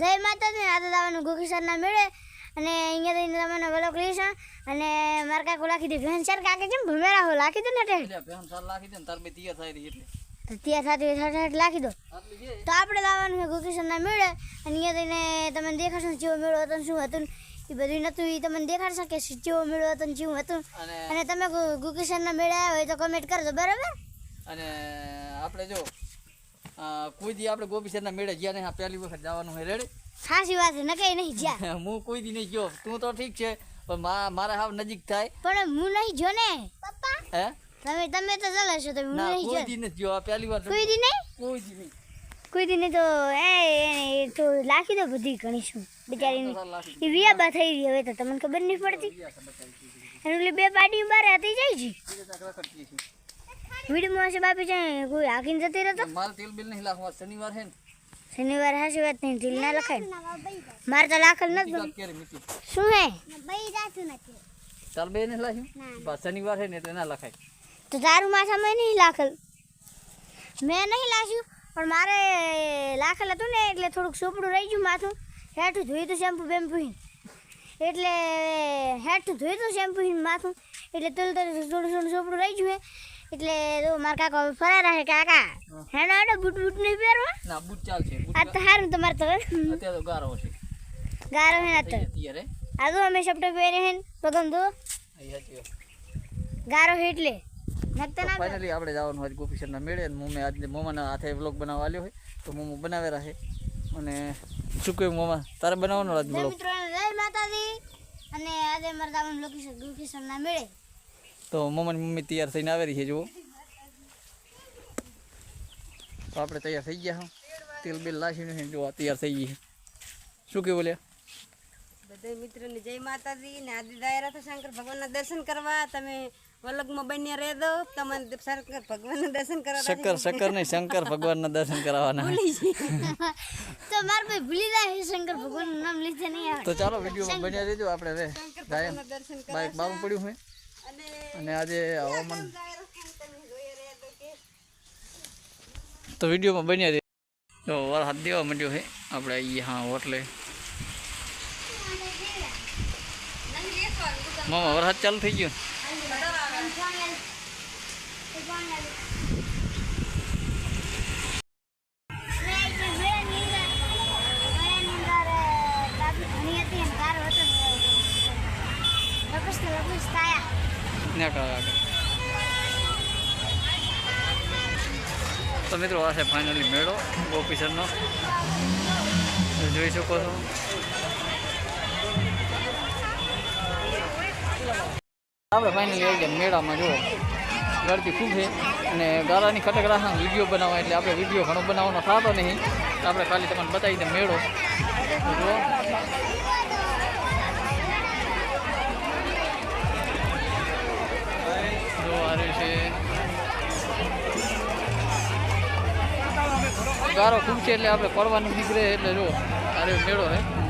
જય માતાજી આ તો દાવાનું ગોકીસરના મેળે અને અહીંયા થઈને તમને વલોક લઈશ અને મારા કાકુ લાખી દે. ભેન સર કાકે કેમ ભૂમેરા હો લાખી દે ને ટેડ ભેન સર લાખી દે ને તાર બે તૈયાર થાય એટલે. તો ત્યાં સાથે સાઠ સાઠ લાખી દો. તો આપણે લાવવાનું છે ગોકીસરના મેળે અને અહીંયા થઈને તમને દેખાશો જેવો મેળો હતો શું હતું એ બધું નતું એ તમને દેખાડશે કે જેવો મેળો હતો જેવું હતું. અને તમે ગોકીસરના મેળે આવ્યા હોય તો કમેન્ટ કરજો બરાબર? અને આપણે જો કોઈ દી આપણે ગોપીસરના મેળે ગયા નહીં પહેલી વખત જવાનું હોય રેડી સાચી વાત ન કઈ નહીં જ્યાં. હું કોઈ દી નહીં ગયો. તું તો ઠીક છે પણ મા- મારે હાવ નજીક થાય. પણ હું નહીં જો ને. પપ્પા? હે? તમે તમે તો ચાલે છો તમે હું નહીં કોઈ દી નથી ગયો આ પહેલી વાર કોઈ દી નહીં? કોઈ દી નહીં. કોઈ દી નહીં તો એ તો લાખી દો બધી ગણીશું લાખી એ વિયાબા થઈ રહી હવે તો તમને ખબર નહીં પડતી? અને બે પાર્ટી બાર હતી જાય છે. ચાક છે બાપી જાય કોઈ હાકીને જતી રહેતો? મારે તેલ બિલ નહીં લાખવા શનિવાર છે ને. શનિવાર હાસી વાત નહીં ઢીલ ના લખાય મારે તો લાખલ નથી શું હે? બઈ જાતું નથી. ચાલ બે નહીં લાખ્યું બસ શનિવાર છે ને એટલે ના લખાય. તો તારું માથામાં નહીં લાખલ? મેં નહીં લાખ્યું પણ મારે લાખલ હતું ને એટલે થોડુંક સોપડું રહી ગયું માથું. હેઠું ધોયું હતું શેમ્પુ બેમ્પુ એટલે હેઠું ધોયું હતું શેમ્પુ માથું. એટલે તલ થોડું થોડું સોપડું રહી ગયું એટલે તો મારા કાકા હવે ફરાર હે કાકા. હેડો હેડો બૂટ બૂટ નહીં પહેરવા. ના બૂટ ચાલશે આ તો સારું તમારે તો. અત્યારે તો ગારો છે. ગારો હે આ તો આ તો અમે શબ્દ પહેરે હે પગમ તો ગારો હે એટલે. ના ફાઇનલી આપણે જવાનું હોય ગોપીસરના મેળે અને મમ્મી આજે મોમાના હાથે વ્લોગ બનાવવા આવ્યો હોય તો મોમો બનાવેલા છે અને શું કહ્યું મોમા તારે બનાવવાનો આજ વ્લોગ મિત્રો જય માતાજી. અને આજે મારા દાવાનું લોકેશન લોકેશન ના મેળે. તો મમ્માની મમ્મી તૈયાર થઈને આવેલી છે જુઓ. તો આપણે તૈયાર થઈ ગયા હા. તેલ બેલ લાખીને જો તૈયાર થઈ ગઈ છે. શું કહ્યું બોલ્યા બધા મિત્રોને જય માતાજી ને આદિ દાયરા તો શંકર ભગવાનના દર્શન કરવા. તમે વલગમાં બન્યા રહે દો તમને શંકર ભગવાનના દર્શન કરવા શક્કર શક્કર નહીં શંકર ભગવાનના દર્શન કરાવવાના તો માર ભાઈ ભૂલી જાય શંકર ભગવાન નામ લીધે નહીં આવે. તો ચાલો વિડીયોમાં બન્યા રહેજો આપણે બાઈક બારું પડ્યું હોય અને અને આજે હવામાન તો વિડીયોમાં બન્યા રહે તો વરસાદ દેવા માંડ્યો છે. આપણે હા હોટલે. મામા વરસાદ ચાલુ થઈ ગયો? તો મિત્રો આ છે ફાઇનલી મેળો ઓફિસરનો જોઈ શકો છો. આપણે ફાઇનલી આવી ગયા મેળામાં જુઓ. ગળતી ખૂબ છે. અને ગારાની ખટકડા વીડિયો બનાવવા એટલે આપણે વીડિયો ઘણો બનાવવાનો થતો નહીં. આપણે ખાલી તમને બતાવી દે મેળો. જુઓ. ગારો ખૂબ છે એટલે આપણે પડવાનું નીકળે એટલે જો રહ્યો મેળો છે.